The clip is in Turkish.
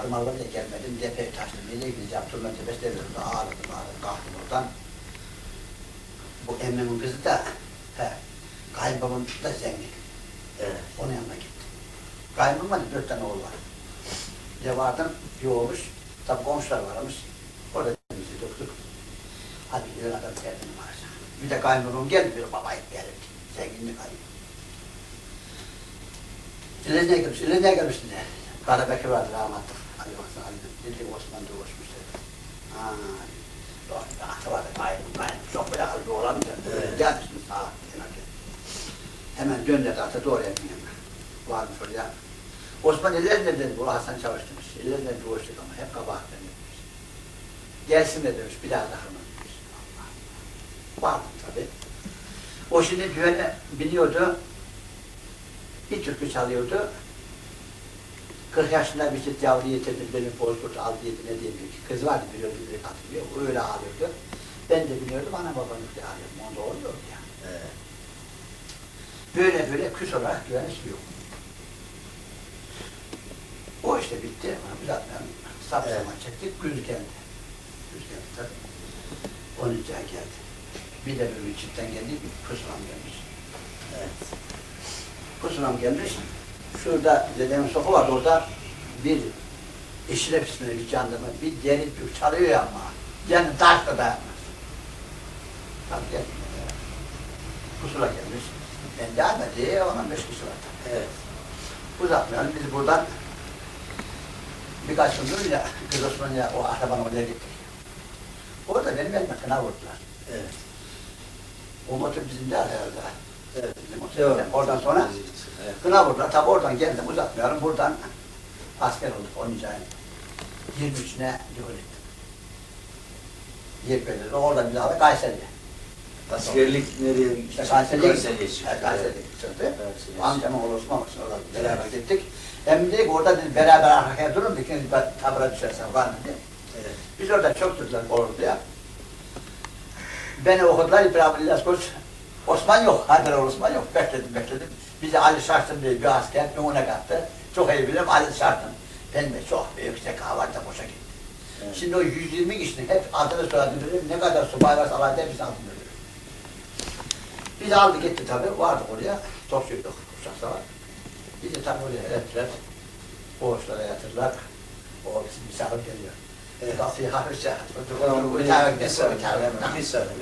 Adım aldım da gelmedim. Depeye taştım. Nereye gideceğim? Turna tepesi devirdim. Ağladım ağladım. Kalktım oradan. Bu emmimin kızı da he, kayınbabam da zengin. Evet. Onun yanına gittim. Kayınbabamın dört tane oğlu var. Bir vardım bir oğluş. Tabi komşular varmış. Orada bizi döktük. Hadi gidelim adam derdini var. Bir de kayınbabam geldi bir baba geldi. Zenginlik ayı. İlezine gelmiş, ilezine gelmiş. Karabekir vardı rahmetli. Ali Osman, Ali Dilli Osman doğuşmuş dedi. Haa, doğru, daha vardı, gayrı, gayrı, çok olan bir Evet. Gel misin sağa, kenarda. Hemen döndü ata doğru yapayım. Varmış oraya. Osman ilezine dedi, bu Hasan Çavuş demiş. İlezine doğuştuk ama hep kabahatten demiş. Gelsin de demiş, bir daha takılmaz demiş. Allah. Vardım tabii. O şimdi düğüne biniyordu. Bir türkü çalıyordu. 40 yaşında bir çift yavru getirdim benim bozkurt aldı yedi ne diyeyim ki kız vardı biliyordu bir hatırlıyor. O öyle ağlıyordu. Ben de biliyordum ana babanın diye ağlıyordum. Onda oluyordu ya. Evet. Böyle böyle küs olarak güvenlik yok. O işte bitti. Onu atmayalım. Sap Evet. zaman çektik. Güz geldi. Güz geldi tabii. Onun için geldi. Bir de böyle çiftten geldi. Bir pusulam gelmiş. Evet. Pusulam gelmiş. Şurada dedemin sofu vardı orada bir işref isminde bir jandarma bir deri tür çalıyor ya ama yani taş da dayanmaz. Tabii geldi. Pusula gelmiş. Ben gelmedi, ona beş kişi var. Evet. Uzatmayalım, biz buradan birkaç gün durunca Kız Osmanlı'ya o arabanın oraya gittik. Orada benim elime kına vurdular. Evet. O motor bizim de herhalde. Evet. Bizim motor. Devam. Oradan sonra Vurdular. Tabi oradan geldim uzatmıyorum. Buradan asker olduk 10. ayın 23'üne cumhur ettim. Yepyeni. Oradan bir daha da Kayseri'ye. Askerlik nereye? İşte Kayseri'ye Kayseri'ye çıktı. Kayseri'ye çıktı. Amcamın oğlu Osman Bakış'ın oradan beraber gittik. Hem de orada dedi, beraber arkaya durun ikiniz tabura düşersen var mı diye. Evet. Biz orada çok tuttular olurdu ya. Beni okudular İbrahim İlyas Koç. Osman yok, Haydar Osman yok. Bekledim, bekledim. Bizi Ali Şartın diye bir asker önüne kattı. Çok iyi bilirim Ali Şartın. De çok yüksek havalarda boşa gitti. Evet. Şimdi o 120 kişinin hep adını soyadını bilirim. Ne kadar subay varsa alayda hepsi adını bilirim. Biz aldık gitti tabii. Vardık oraya. Topçuyduk. Uçakta var. Bizi tabii oraya ettiler. Boğuşlara yatırdılar. O bizim misafir geliyor. Evet. Kafayı hafifçe. Bir tarafa bir gidelim,